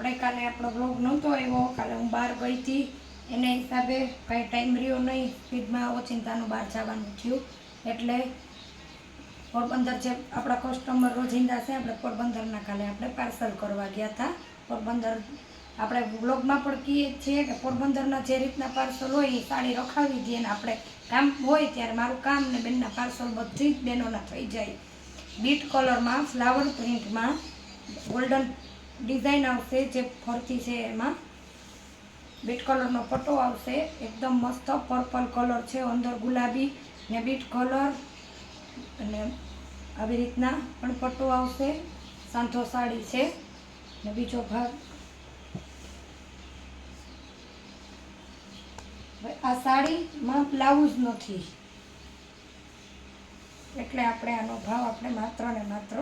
આપણે કાલે આપણો બ્લોગ નહોતો આવ્યો, કાલે હું બહાર ગઈ હતી. એના હિસાબે કાંઈ ટાઈમ રહ્યો નહીં સ્પીડમાં ઓચિંતાનું બહાર જવાનું થયું. એટલે પોરબંદર જે આપણા કસ્ટમર રોજિંદા છે, આપણે પોરબંદરના કાલે આપણે પાર્સલ કરવા ગયા હતા. પોરબંદર આપણે બ્લોગમાં પણ કહીએ છીએ કે પોરબંદરના જે રીતના પાર્સલ હોય, એ સાડી રખાવી દઈએ ને આપણે કામ હોય ત્યારે મારું કામ ને બેનના પાર્સલ બધી જ બહેનોના થઈ જાય. બીટ કલરમાં ફ્લાવર પ્રિન્ટમાં ગોલ્ડન ડિઝાઇન આવશે જે ફરતી છે એમાં. બીટ કલરનો પટ્ટો આવશે, એકદમ મસ્ત પર્પલ કલર છે, અંદર ગુલાબી ને બીટ કલર અને આવી રીતના પણ પટ્ટો આવશે, સાંધો સાડી છે ને બીજો ભાગ. આ સાડીમાં બ્લાઉઝ નથી. એટલે આપણે આનો ભાવ આપણે માત્ર ને માત્ર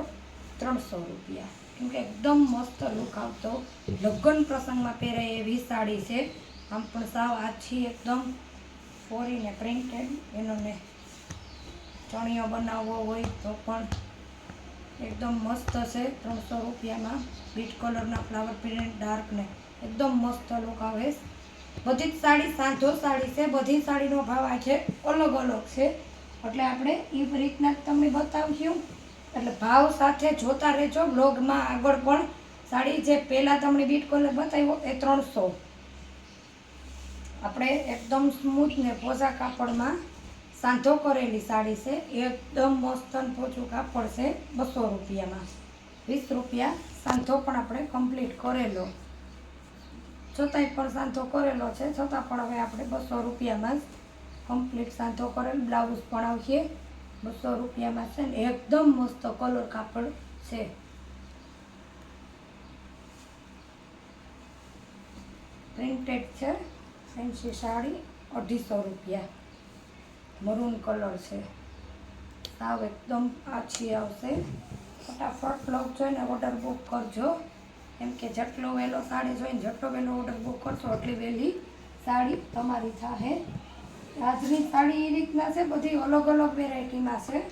ત્રણસો રૂપિયા. કેમ કે એકદમ મસ્ત લુક આવતો. લગ્ન પ્રસંગમાં પહેરાય એવી સાડી છે. આમ પણ સાવ આછી, એકદમ ફોરીને પ્રિન્ટેડ એનો ને ચણિયો બનાવવો હોય તો પણ એકદમ મસ્ત છે. ત્રણસો રૂપિયામાં. બીટ કલરના ફ્લાવર પ્રિન્ટ ડાર્ક ને. એકદમ મસ્ત લુક આવે. બધી જ સાડી સાંધો સાડી છે. બધી સાડીનો ભાવ આ છે અલગ અલગ છે. એટલે આપણે એ રીતના તમને બતાવ્યું એટલે ભાવ સાથે જોતા રહેજો. બ્લોગમાં આગળ પણ સાડી જે પહેલાં તમને બીટ કલર બતાવ્યો એ ત્રણસો. આપણે એકદમ સ્મૂથ ને પોઝા કાપડમાં સાંધો કરેલી સાડી છે. એકદમ મસ્ત પોચું કાપડ છે. બસો રૂપિયામાં. વીસ રૂપિયા સાંધો પણ આપણે કમ્પ્લીટ કરેલો. છતાંય પણ સાંધો કરેલો છે. છતાં પણ હવે આપણે બસો રૂપિયામાં કમ્પ્લીટ સાંધો કરેલ. બ્લાઉઝ પણ આવશે. બસો રૂપિયામાં છે ને એકદમ મસ્ત કલર કાપડ છે. પ્રિન્ટેડ છે ફેન્સી સાડી, અઢીસો રૂપિયા. મરૂન કલર છે. સાવ એકદમ આછી આવશે. ફટાફટ બ્લોગ જોઈને ઓર્ડર બુક કરજો. એમ કે જેટલો વહેલો સાડી જોઈને જેટલો વહેલો ઓર્ડર બુક કરશો, એટલી વહેલી સાડી તમારી થાહે. આજની સાડી એ રીતના છે, બધી અલગ અલગ વેરાયટીમાં છે.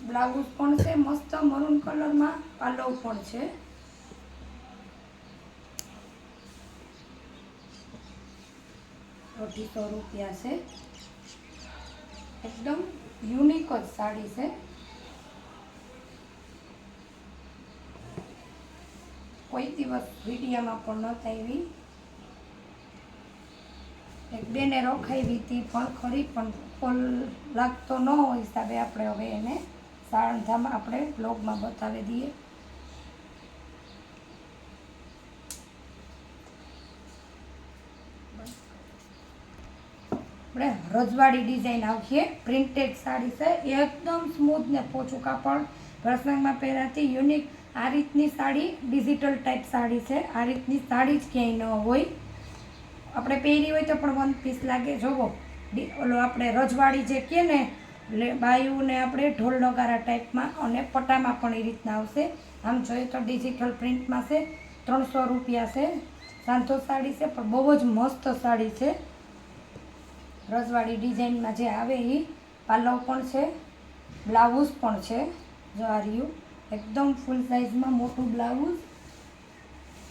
બ્લાઉઝ પણ છે, મસ્ત મરૂન કલરમાં, પાલવ પણ છે. અઢીસો રૂપિયા છે. એકદમ યુનિક જ સાડી છે. કોઈ દિવસ વિડીયામાં પણ નહોતા આવી. એક બેને રોખાઈ હતી પણ ખરી પણ ફૂલ લાગતો ન હોય હિસાબે આપણે હવે એને સાળંધામાં આપણે બ્લોગમાં બતાવી દઈએ. આપણે રજવાડી ડિઝાઇન આવશે પ્રિન્ટેડ સાડી છે, એકદમ સ્મૂથ ને પોચું કાપડ. પ્રસંગમાં પહેરાતી યુનિક આ રીતની સાડી ડિજિટલ ટાઈપ સાડી છે. આ રીતની સાડી જ ક્યાંય ન હોય. આપણે પહેરી હોય તો પણ વન પીસ લાગે. જોવો. ઓલો આપણે રજવાડી જે કહે ને એટલે બાયુને આપણે ઢોલ નગારા ટાઈપમાં અને પટામાં પણ એ રીતના આવશે. આમ જોઈએ તો ડિજિટલ પ્રિન્ટમાં છે, ત્રણસો રૂપિયા છે. સાંધો સાડી છે, પણ બહુ જ મસ્ત સાડી છે. રજવાડી ડિઝાઇનમાં જે આવે એ પાલવ પણ છે, બ્લાઉઝ પણ છે જો આ એકદમ ફૂલ સાઇઝમાં મોટું બ્લાઉઝ.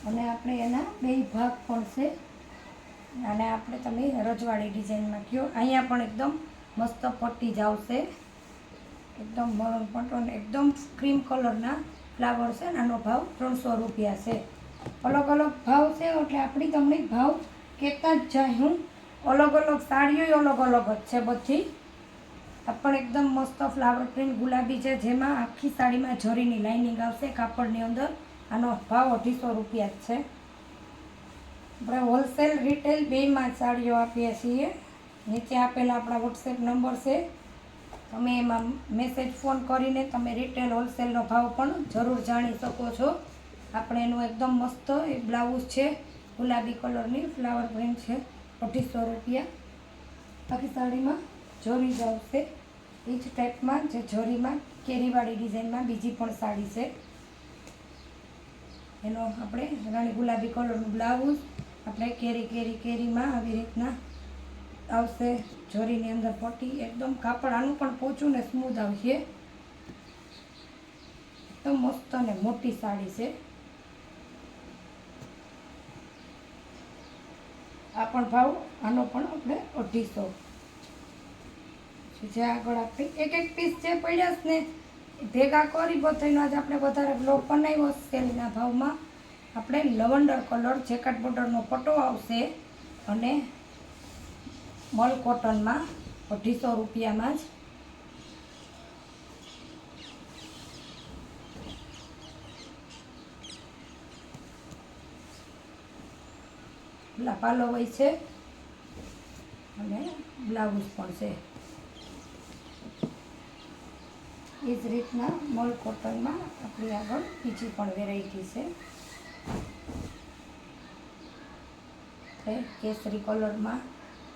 અને આપણે એના બે ભાગ પણ છે. અને આપણે તમે રજવાડી ડિઝાઇનમાં કહો અહીંયા પણ એકદમ મસ્ત પટ્ટી જ આવશે. એકદમ મરણ પટ્ટો એકદમ ક્રીમ કલરના ફ્લાવર છે ને આનો ભાવ ત્રણસો રૂપિયા છે. અલગ અલગ ભાવ છે એટલે આપણી તમને ભાવ કહેતા જ જાય હું. અલગ અલગ સાડીઓ અલગ અલગ જ છે બધી. પણ એકદમ મસ્ત ફ્લાવર પ્રિન્ટ ગુલાબી છે જેમાં આખી સાડીમાં જરીની લાઇનિંગ આવશે કાપડની અંદર. આનો ભાવ અઢીસો રૂપિયા જ છે. આપણે હોલસેલ રિટેલ બેમાં સાડીઓ આપીએ છીએ. નીચે આપેલા આપણા વોટ્સએપ નંબર છે. તમે એમાં મેસેજ ફોન કરીને તમે રિટેલ હોલસેલનો ભાવ પણ જરૂર જાણી શકો છો. આપણે એનું એકદમ મસ્ત એ બ્લાઉઝ છે, ગુલાબી કલરની ફ્લાવર પ્રિન્ટ છે, અઢીસો રૂપિયા. બાકી સાડીમાં જોરી જ આવશે એ જ ટાઈપમાં જે જોરીમાં કેરીવાળી ડિઝાઇનમાં બીજી પણ સાડી છે. એનો આપણે રાણી ગુલાબી કલરનું બ્લાઉઝ આપણે કેરી કેરી, કેરીમાં આવી રીતના આવશે. જોરીની અંદર પોટી એકદમ કાપડ આનું પણ પોચું ને સ્મૂથ આવશે. એકદમ મસ્ત અને મોટી સાડી છે. આ પણ ભાવ, આનો પણ આપણે અઢીસો. જે આગળ આપણે એક એક પીસ જે પડ્યા ને ભેગા કરી બધાનો આજે આપણે વધારે બ્લોક બનાવ્યો સેલના ભાવમાં. આપણે લવંડર કલર જેકેટ બોર્ડરનો પટો આવશે અને મલ કોટનમાં અઢીસો રૂપિયામાં જ પાલો હોય છે અને બ્લાઉઝ પણ છે. એ જ રીતના મલ કોટનમાં આપણી આગળ બીજી પણ વેરાયટી છે. છે, કેસરી કલરમાં.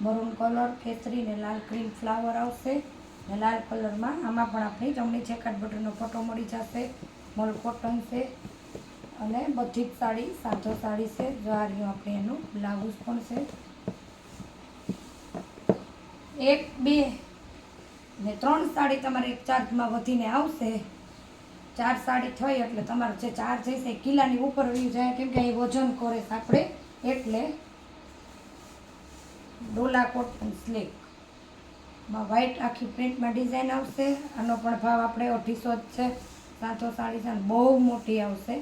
મરૂન કલર, કેસરી ને લાલ ક્રીમ ફ્લાવર આવશે. ને લાલ કલરમાં આમાં પણ આપણે જમણી જેકાટ બટરનો ફોટો મળી જશે. મોલ કોટન છે. અને બધી જ સાડી સાધો સાડી છે. જ્વારીઓ આપણે એનું બ્લાઉઝ પણ છે. એક, બે ને ત્રણ સાડી તમારે એક ચાર્જમાં વધીને આવશે. ચાર સાડી થઈ એટલે તમારો જે ચાર્જ હશે એ કિલ્લાની ઉપર વયું જાય. કેમ કે અહીં વજન કરે આપણે. એટલે ડોલા કોટન સ્લીક. માં વ્હાઈટ આખી પ્રિન્ટમાં ડિઝાઇન આવશે. આનો પણ ભાવ આપણે અઢીસો જ છે. સાતો સાડી સાત બહુ મોટી આવશે.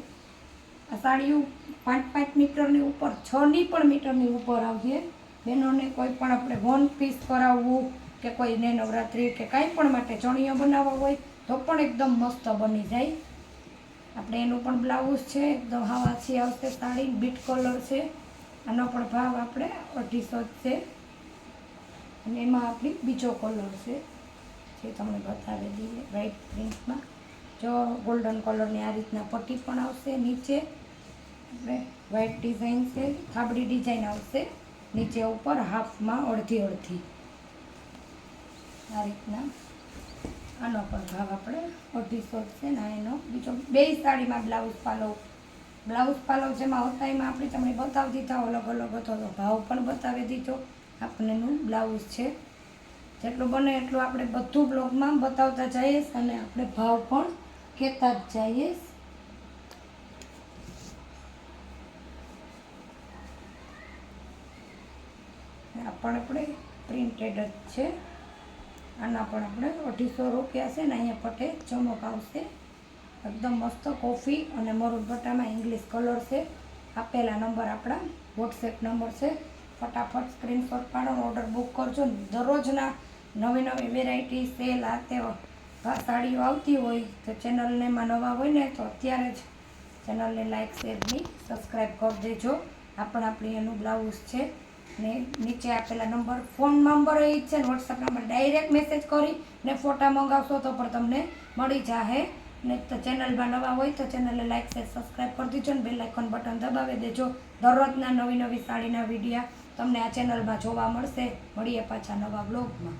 આ સાડીઓ પાંચ પાંચ મીટરની ઉપર છની પણ મીટરની ઉપર આવશે. બહેનોને કોઈ પણ આપણે વન પીસ કરાવવું કે કોઈને નવરાત્રિ કે કાંઈ પણ માટે ચણિયો બનાવવા હોય, તો પણ એકદમ મસ્ત બની જાય. આપણે એનું પણ બ્લાઉઝ છે, એકદમ હાવાસી આવશે સાડી, બીટ કલર છે. આનો પણ ભાવ આપણે અઢીસો જ છે. અને એમાં આપણી બીજો કલર છે, જે તમને બતાવી દઈએ વ્હાઇટ પ્રિન્ટમાં જો ગોલ્ડન કલરની આ રીતના પટ્ટી પણ આવશે નીચે. આપણે વ્હાઇટ ડિઝાઇન છે, થાબડી ડિઝાઇન આવશે નીચે ઉપર હાફમાં અડધી અડધી. આ રીતના. આનો પણ ભાવ આપણે અઢીસો છે ને એનો બીજો. બે સાડીમાં બ્લાઉઝ પાલો. બ્લાઉઝ પાલો જેમાં હતા એમાં આપણે તમને બતાવી દીધા, અલગ અલગ હતો ભાવ પણ બતાવી દીધો. આપણને બ્લાઉઝ છે. જેટલું બને એટલું આપણે બધું બ્લોગમાં બતાવતા જઈએ અને આપણે ભાવ પણ કહેતા જ જઈએ. પણ આપણે પ્રિન્ટેડ જ છે. આના પણ આપણે અઢીસો રૂપિયા છે ને અહીંયા પટે, ચમક આવશે. એકદમ મસ્ત કોફી અને મરૂન પટ્ટામાં ઇંગ્લિશ કલર છે. આપેલા નંબર આપણા વોટ્સએપ નંબર છે. ફટાફટ સ્ક્રીનશોટ પાડો ઓર્ડર બુક કરજો. દરરોજના નવી નવી વેરાયટી સેલ આ તે સાડીઓ આવતી હોય તો ચેનલને એમાં નવા હોય ને તો અત્યારે જ ચેનલને લાઇક શેરની સબસ્ક્રાઈબ કરી દેજો. આપણ આપણી એનું બ્લાઉઝ છે. ને નીચે આપેલા નંબર ફોન નંબર એ જ છે ને વોટ્સઅપ નંબર ડાયરેક્ટ મેસેજ કરી ને ફોટા મંગાવશો તો પણ તમને મળી જાહે. ને તો ચેનલમાં નવા હોય તો ચેનલને લાઇક શેર સબસ્ક્રાઈબ કરી દેજો ને બેલ આઇકોન બટન દબાવી દેજો. દરરોજના નવી નવી સાડીના વિડીયા તમને આ ચેનલમાં જોવા મળશે. મળીએ પાછા નવા બ્લોગમાં